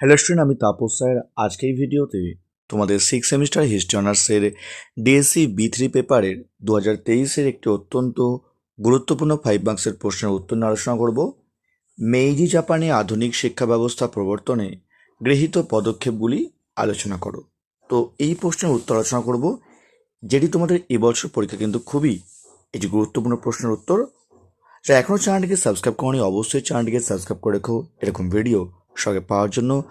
Hello student আমি Tapas sir. আজকে এই ভিডিওতে তোমাদের সিক্স সেমিস্টার হিস্ট্রি অনার্সের ডিএসসি বি থ্রি পেপারের দু হাজার তেইশের একটি অত্যন্ত গুরুত্বপূর্ণ ফাইভ মার্কসের প্রশ্নের উত্তর আলোচনা করব। মেইজি জাপানে আধুনিক শিক্ষা ব্যবস্থা প্রবর্তনে গৃহীত পদক্ষেপগুলি আলোচনা করো। তো এই প্রশ্নের উত্তর আলোচনা করব, যেটি তোমাদের এবছর পরীক্ষা কিন্তু খুবই এটি গুরুত্বপূর্ণ প্রশ্নের উত্তর। যা এখনও চ্যানেলটিকে সাবস্ক্রাইব করনি, অবশ্যই চ্যানেলটিকে সাবস্ক্রাইব করে রেখো। এরকম ভিডিও সঙ্গে পাওয়ার জন্য।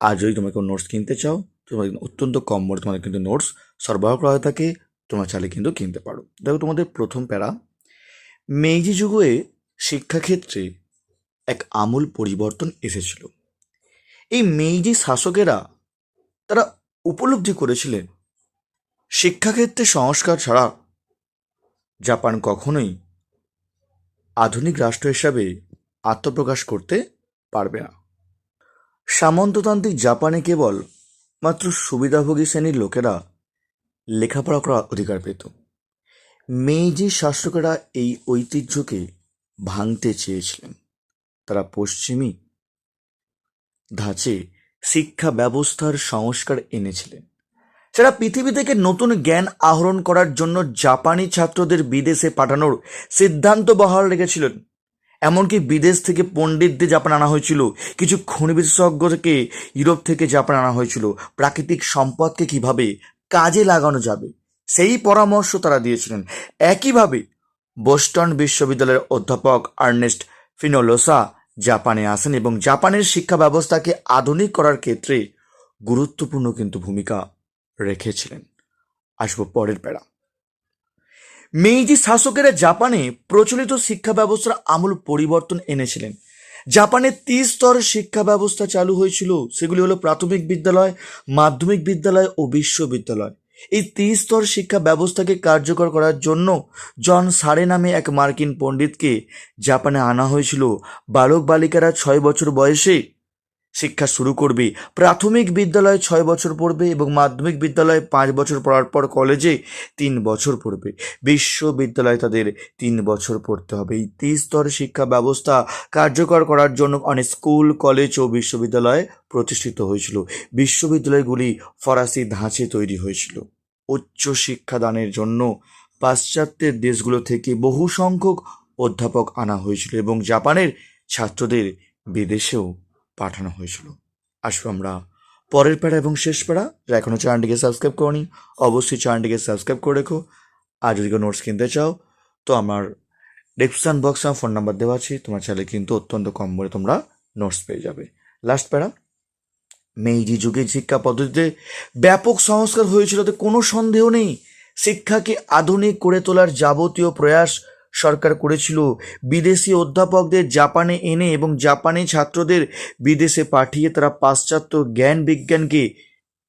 আর যদি তোমরা কোনো নোটস কিনতে চাও, তোমার অত্যন্ত কম মূল্যে তোমাদের কিন্তু নোটস সরবরাহ করা হয়ে থাকে। তোমরা চাইলে কিন্তু কিনতে পারো। দেখো তোমাদের প্রথম প্যারা। মেইজি যুগে শিক্ষাক্ষেত্রে এক আমূল পরিবর্তন এসেছিল। এই মেইজি শাসকেরা তারা উপলব্ধি করেছিলেন, শিক্ষাক্ষেত্রে সংস্কার ছাড়া জাপান কখনোই আধুনিক রাষ্ট্র হিসাবে আত্মপ্রকাশ করতে পারবে না। সামন্ততান্ত্রিক জাপানে কেবল মাত্র সুবিধাভোগী শ্রেণির লোকেরা লেখাপড়া করার অধিকার পেত। মেইজি শাসকেরা এই ঐতিহ্যকে ভাঙতে চেয়েছিলেন, তারা পশ্চিমী ধাঁচে শিক্ষা ব্যবস্থার সংস্কার এনেছিলেন। যারা পৃথিবী থেকে নতুন জ্ঞান আহরণ করার জন্য জাপানি ছাত্রদের বিদেশে পাঠানোর সিদ্ধান্ত বহাল রেখেছিলেন এমনকি বিদেশ থেকে পণ্ডিতদের জাপান আনা হয়েছিল। কিছু খনি বিশেষজ্ঞ থেকে ইউরোপ থেকে জাপান আনা হয়েছিল। প্রাকৃতিক সম্পদকে কীভাবে কাজে লাগানো যাবে, সেই পরামর্শ তারা দিয়েছিলেন। একইভাবে বোস্টন বিশ্ববিদ্যালয়ের অধ্যাপক আর্নেস্ট ফিনোলোসা জাপানে আসেন এবং জাপানের শিক্ষা ব্যবস্থাকে আধুনিক করার ক্ষেত্রে গুরুত্বপূর্ণ কিন্তু ভূমিকা রেখেছিলেন। আসব পরের প্যারা মেইজি শাসকেরা জাপানে প্রচলিত শিক্ষা ব্যবস্থার আমূল পরিবর্তন এনেছিলেন। জাপানে ত্রিস্তর শিক্ষা ব্যবস্থা চালু হয়েছিল, সেগুলি হলো প্রাথমিক বিদ্যালয়, মাধ্যমিক বিদ্যালয় ও বিশ্ববিদ্যালয়। এই ত্রিস্তর শিক্ষা ব্যবস্থাকে কার্যকর করার জন্য জন সারে নামে এক মার্কিন পণ্ডিতকে জাপানে আনা হয়েছিল। বালক বালিকারা ছয় বছর বয়সে শিক্ষা শুরু করবে। প্রাথমিক বিদ্যালয়ে ছয় বছর পড়বে এবং মাধ্যমিক বিদ্যালয়ে পাঁচ বছর পড়ার পর কলেজে তিন বছর পড়বে। বিশ্ববিদ্যালয়ে তাদের তিন বছর পড়তে হবে। এই ত্রিস্তর শিক্ষা ব্যবস্থা কার্যকর করার জন্য অনেক স্কুল, কলেজ ও বিশ্ববিদ্যালয় প্রতিষ্ঠিত হয়েছিল। বিশ্ববিদ্যালয়গুলি ফরাসি ধাঁচে তৈরি হয়েছিল। উচ্চ শিক্ষাদানের জন্য পাশ্চাত্যের দেশগুলো থেকে বহু সংখ্যক অধ্যাপক আনা হয়েছিল এবং জাপানের ছাত্রদের বিদেশেও পাঠানো হয়েছিল। আসব আমরা পরের প্যারা এবং শেষ প্যারা যারা এখনও চ্যানেলটিকে সাবস্ক্রাইব করনি, অবশ্যই চ্যানেলটিকে সাবস্ক্রাইব করে রেখো। আর যদি কোনো নোটস কিনতে চাও, তো আমার ডিসক্রিপশান বক্সে আমার ফোন নাম্বার দেওয়া আছে। তোমার চাইলে কিন্তু অত্যন্ত কম মূল্যে তোমরা নোটস পেয়ে যাবে। লাস্ট প্যারা মেইজি যুগে শিক্ষা পদ্ধতিতে ব্যাপক সংস্কার হয়েছিল তো কোনো সন্দেহ নেই। শিক্ষাকে আধুনিক করে তোলার যাবতীয় প্রয়াস সরকার করেছিল। বিদেশি অধ্যাপকদের জাপানে এনে এবং জাপানি ছাত্রদের বিদেশে পাঠিয়ে তারা পাশ্চাত্য জ্ঞান বিজ্ঞানকে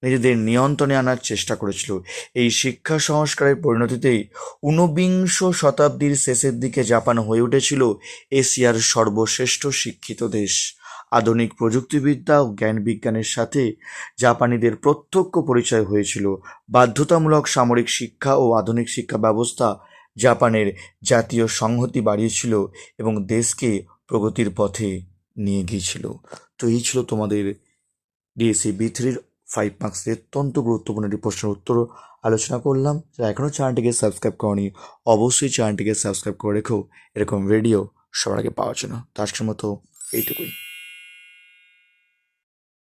নিজেদের নিয়ন্ত্রণে আনার চেষ্টা করেছিল। এই শিক্ষা সংস্কারের পরিণতিতেই ঊনবিংশ শতাব্দীর শেষের দিকে জাপান হয়ে উঠেছিল এশিয়ার সর্বশ্রেষ্ঠ শিক্ষিত দেশ। আধুনিক প্রযুক্তিবিদ্যা ও জ্ঞান বিজ্ঞানের সাথে জাপানিদের প্রত্যক্ষ পরিচয় হয়েছিল। বাধ্যতামূলক সামরিক শিক্ষা ও আধুনিক শিক্ষা ব্যবস্থা জাপানের জাতীয় সংহতি বাড়িয়েছিল এবং দেশকে প্রগতির পথে নিয়ে গিয়েছিল। তো এই ছিল তোমাদের ডিএসসি বি থ্রির ফাইভ মার্কসের অত্যন্ত গুরুত্বপূর্ণ একটি প্রশ্নের উত্তর। আলোচনা করলাম। যারা এখনও চ্যানেলটিকে সাবস্ক্রাইব করনি, অবশ্যই চ্যানেলটিকে সাবস্ক্রাইব করে রেখো। এরকম ভিডিও সবার আগে পাওয়ার জন্য। তো আজকের মতো এইটুকুই।